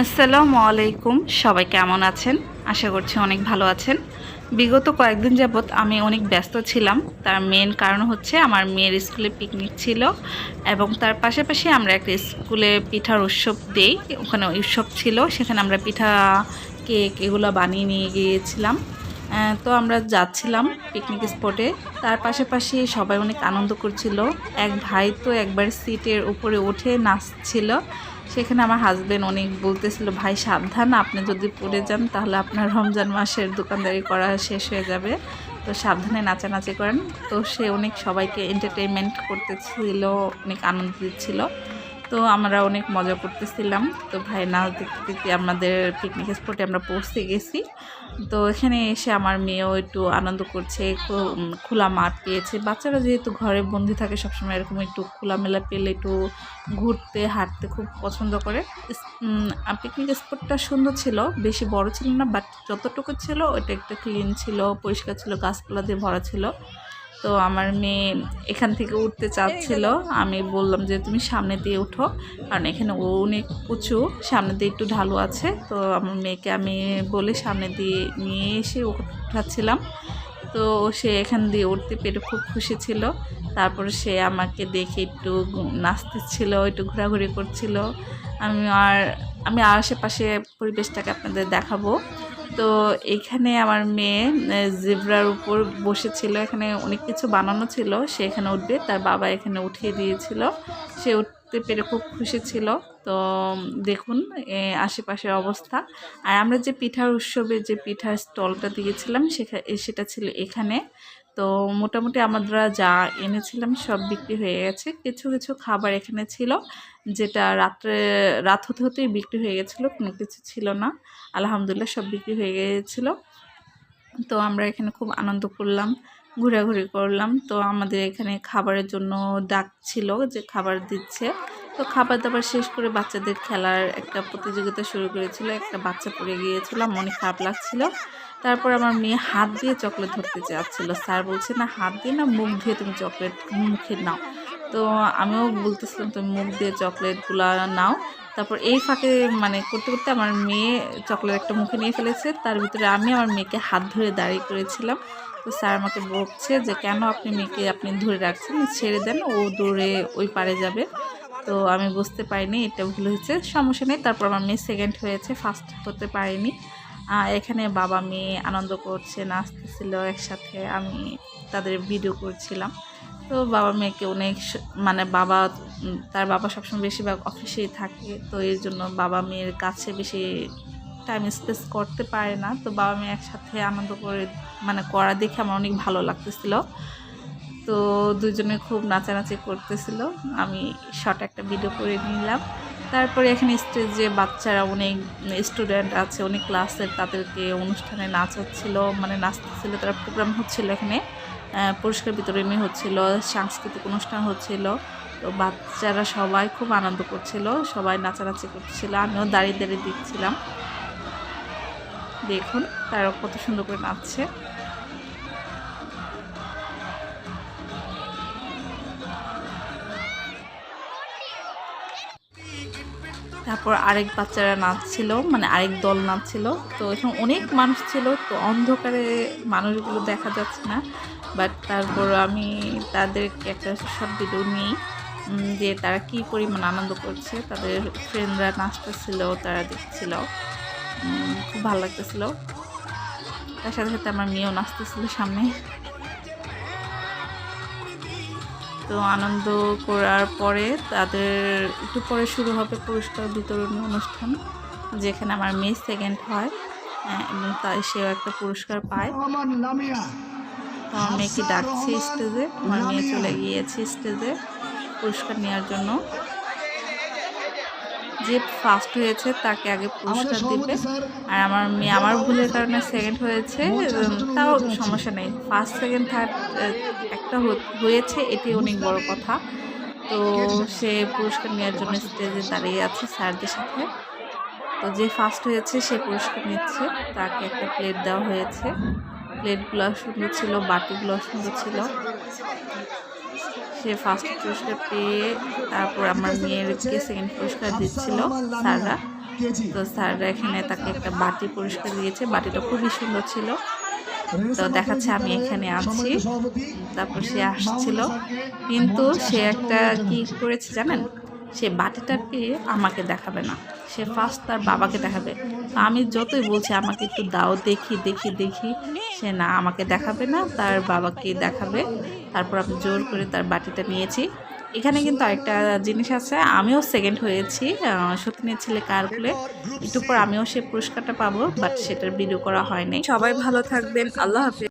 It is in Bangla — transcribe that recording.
আসসালামু আলাইকুম। সবাই কেমন আছেন? আশা করছি অনেক ভালো আছেন। বিগত কয়েকদিন যাবৎ আমি অনেক ব্যস্ত ছিলাম। তার মেন কারণ হচ্ছে আমার মেয়ের স্কুলে পিকনিক ছিল এবং তার পাশাপাশি আমরা একটা স্কুলে পিঠার উৎসব দেই। ওখানে উৎসব ছিল, সেখানে আমরা পিঠা কেক এগুলো বানিয়ে নিয়ে গিয়েছিলাম। তো আমরা যাচ্ছিলাম পিকনিক স্পটে তার পাশাপাশি সবাই অনেক আনন্দ করছিল। এক ভাই তো একবার সিটের উপরে উঠে নাচছিল। সেখানে আমার হাজব্যান্ড অনেক বলতেছিল ভাই সাবধান আপনি যদি পড়ে যান তাহলে আপনার রমজান মাসের দোকানদারি করা শেষ হয়ে যাবে। তো সাবধানে নাচানাচি করেন। তো সে অনেক সবাইকে এন্টারটেনমেন্ট করতেছিল অনেক আনন্দ দিচ্ছিল। তো আমরা অনেক মজা করতেছিলাম। তো ভাই নাচ দেখতে দেখতে আমাদের পিকনিক স্পটে আমরা পৌঁছে গেছি। তো এখানে এসে আমার মেয়েও একটু আনন্দ করছে খোলা মাঠ পেয়েছে। বাচ্চারা যেহেতু ঘরে বন্দি থাকে সবসময় এরকম একটু খোলামেলা পেলে একটু ঘুরতে, হাঁটতে খুব পছন্দ করে। পিকনিক স্পটটা সুন্দর ছিল, বেশি বড় ছিল না বাট যতটুকু ছিল ওটা একটু ক্লিন ছিল, পরিষ্কার ছিল, গাছপালা দিয়ে ভরা ছিল। তো আমার মেয়ে এখান থেকে উঠতে চাচ্ছিল। আমি বললাম যে, তুমি সামনে দিয়ে উঠো। কারণ এখানে অনেক উঁচু, সামনে দিয়ে একটু ঢালু আছে। তো আমার মেয়েকে আমি বলে সামনে দিয়ে নিয়ে এসে উঠাচ্ছিলাম। তো সে এখান দিয়ে উঠতে পেরে খুব খুশি ছিল। তারপরে সে আমাকে দেখে একটু গু- নাচতেছিল, একটু ঘোরাঘুরি করছিল। আমি আর, আমি আশেপাশে পরিবেশটাকে আপনাদের দেখাবো। তো এখানে আমার মেয়ে জেব্রার উপর বসেছিল। এখানে অনেক কিছু বানানো ছিল, সে এখানে উঠবে। তার বাবা এখানে উঠিয়ে দিয়েছিল। সে উঠতে পেরে খুব খুশি ছিল। তো দেখুন আশেপাশের অবস্থা। আর আমরা যে পিঠার উৎসবে যে পিঠার স্টলটা দিয়েছিলাম সেটা ছিল এখানে। তো মোটামুটি আমরা যা এনেছিলাম সব বিক্রি হয়ে গেছে। কিছু কিছু খাবার এখানে ছিল যেটা রাত্রে, রাত হতে হতেই বিক্রি হয়ে গেছিল, কোনো কিছু ছিল না। আলহামদুলিল্লাহ সব বিক্রি হয়ে গিয়েছিল তো আমরা এখানে খুব আনন্দ করলাম, ঘোরাঘুরি করলাম। তো আমাদের এখানে খাবারের জন্য ডাক ছিল যে খাবার দিচ্ছে। তো খাবার দাবার শেষ করে বাচ্চাদের খেলার একটা প্রতিযোগিতা শুরু করেছিল, একটা বাচ্চা পড়ে গিয়েছিল, মনে খারাপ লাগছিল। তারপর আমার মেয়ে হাত দিয়ে চকলেট ধরতে চাচ্ছিল স্যার বলছে, না, হাত দিয়ে না, মুখ দিয়ে তুমি চকলেট মুখে নাও। তো আমিও বলতেছিলাম, তুমি মুখ দিয়ে চকলেটগুলো নাও। তারপর এই ফাঁকে মানে করতে করতে আমার মেয়ে চকলেট একটা মুখে নিয়ে ফেলেছে। তার ভিতরে আমি আমার মেয়েকে হাত ধরে দাঁড়িয়ে করেছিলাম। তো স্যার আমাকে বলছে যে, কেন আপনি মেয়েকে আপনি ধরে রাখছেন? ছেড়ে দেন, ও দৌড়ে ওই পারে যাবে। তো আমি বুঝতে পারিনি, এটা ভুল হয়েছে। সমস্যা নেই, তারপর আমার মেয়ে সেকেন্ড হয়েছে ফার্স্ট হতে পারিনি। এখানে বাবা, মেয়ে আনন্দ করছে, নাচতেছিল, একসাথে আমি তাদের ভিডিও করছিলাম। তো বাবা মেয়েকে অনেক মানে বাবা তার বাবা সবসময় বেশিরভাগ অফিসেই থাকে, তো এর জন্য বাবা মেয়ের কাছে বেশি টাইম স্পেস করতে পারে না। তো বাবা মেয়ে একসাথে আনন্দ করে মানে করা দেখে আমার অনেক ভালো লাগতেছিল। তো দুজনে খুব নাচানাচি করতেছিল। আমি শর্ট একটা ভিডিও করে নিলাম। তারপরে এখানে স্টেজে বাচ্চারা অনেক স্টুডেন্ট আছে, অনেক ক্লাসের তাদেরকে অনুষ্ঠানে নাচ হচ্ছিল মানে নাচতেছিল। তারা প্রোগ্রাম হচ্ছিল এখানে। পুরস্কার বিতরণী হচ্ছিল, সাংস্কৃতিক অনুষ্ঠান হচ্ছিল। তো বাচ্চারা সবাই খুব আনন্দ করছিল, সবাই নাচানাচি করছিল। আমিও দাঁড়িয়ে দাঁড়িয়ে দেখছিলাম। দেখুন তারা কত সুন্দর করে নাচছে। তারপর আরেক বাচ্চারা নাচছিল মানে আরেক দল নাচছিল। তো এখানে অনেক মানুষ ছিল, তো অন্ধকারে মানুষগুলো দেখা যাচ্ছে না। বাট তারপর আমি তাদেরকে একটা সব ভিডিও নিই যে তারা কী পরিমাণ আনন্দ করছে, তাদের ফ্রেন্ডরা নাচতেছিল, তারা দেখছিল। খুব ভালো লাগতেছিল। তার সাথে সাথে আমার মেয়েও নাচতেছিল সামনে। তো আনন্দ করার পরে তাদের একটু পরে শুরু হবে পুরস্কার বিতরণ অনুষ্ঠান যেখানে আমার মেয়ে সেকেন্ড হয় আহ, এবং তাই সেও একটা পুরস্কার পায়। তো আমার মেয়েকে ডাকছি স্টেজে আমার মেয়ে চলে গিয়েছে স্টেজে পুরস্কার নেওয়ার জন্য। যে ফার্স্ট হয়েছে তাকে আগে পুরস্কার দিবে। আর আমার মেয়ে আমার ভুলের কারণে সেকেন্ড হয়েছে তাও সমস্যা নেই। ফার্স্ট সেকেন্ড থার্ড একটা হয়েছে এটি অনেক বড় কথা। তো সে পুরস্কার নেওয়ার জন্য স্টেজে দাঁড়িয়ে আছে স্যারদের সাথে। তো যে ফার্স্ট হয়েছে সে পুরস্কার নিচ্ছে। তাকে একটা প্লেট দেওয়া হয়েছে। প্লেটগুলো সুন্দর ছিল, বাটিগুলো সুন্দর ছিল। সে ফার্স্ট পুরস্কার পেয়ে তারপর আমার মেয়েরকে সেকেন্ড পুরস্কার দিচ্ছিল, স্যাররা। তো স্যাররা এখানে তাকে একটা বাটি পুরস্কার দিয়েছে, বাটিটা খুবই সুন্দর ছিল। তো দেখাচ্ছে আমি এখানে আছি। তারপর সে আসছিল। কিন্তু সে একটা কি করেছে জানেন? সে বাটিটাকে আমাকে দেখাবে না। সে ফার্স্ট তার বাবাকে দেখাবে। আমি যতই বলছি, আমাকে একটু দাও, দেখি দেখি দেখি। সে না, আমাকে দেখাবে না, তার বাবাকে দেখাবে। তারপর আমি জোর করে তার বাটিটা নিয়েছি। এখানে কিন্তু আরেকটা জিনিস আছে, আমিও সেকেন্ড হয়েছি সতীনের ছেলে কার বলে একটু পর আমিও সে পুরস্কারটা পাবো বাট সেটার ভিডিও করা হয়নি। সবাই ভালো থাকবেন, আল্লাহ হাফিজ।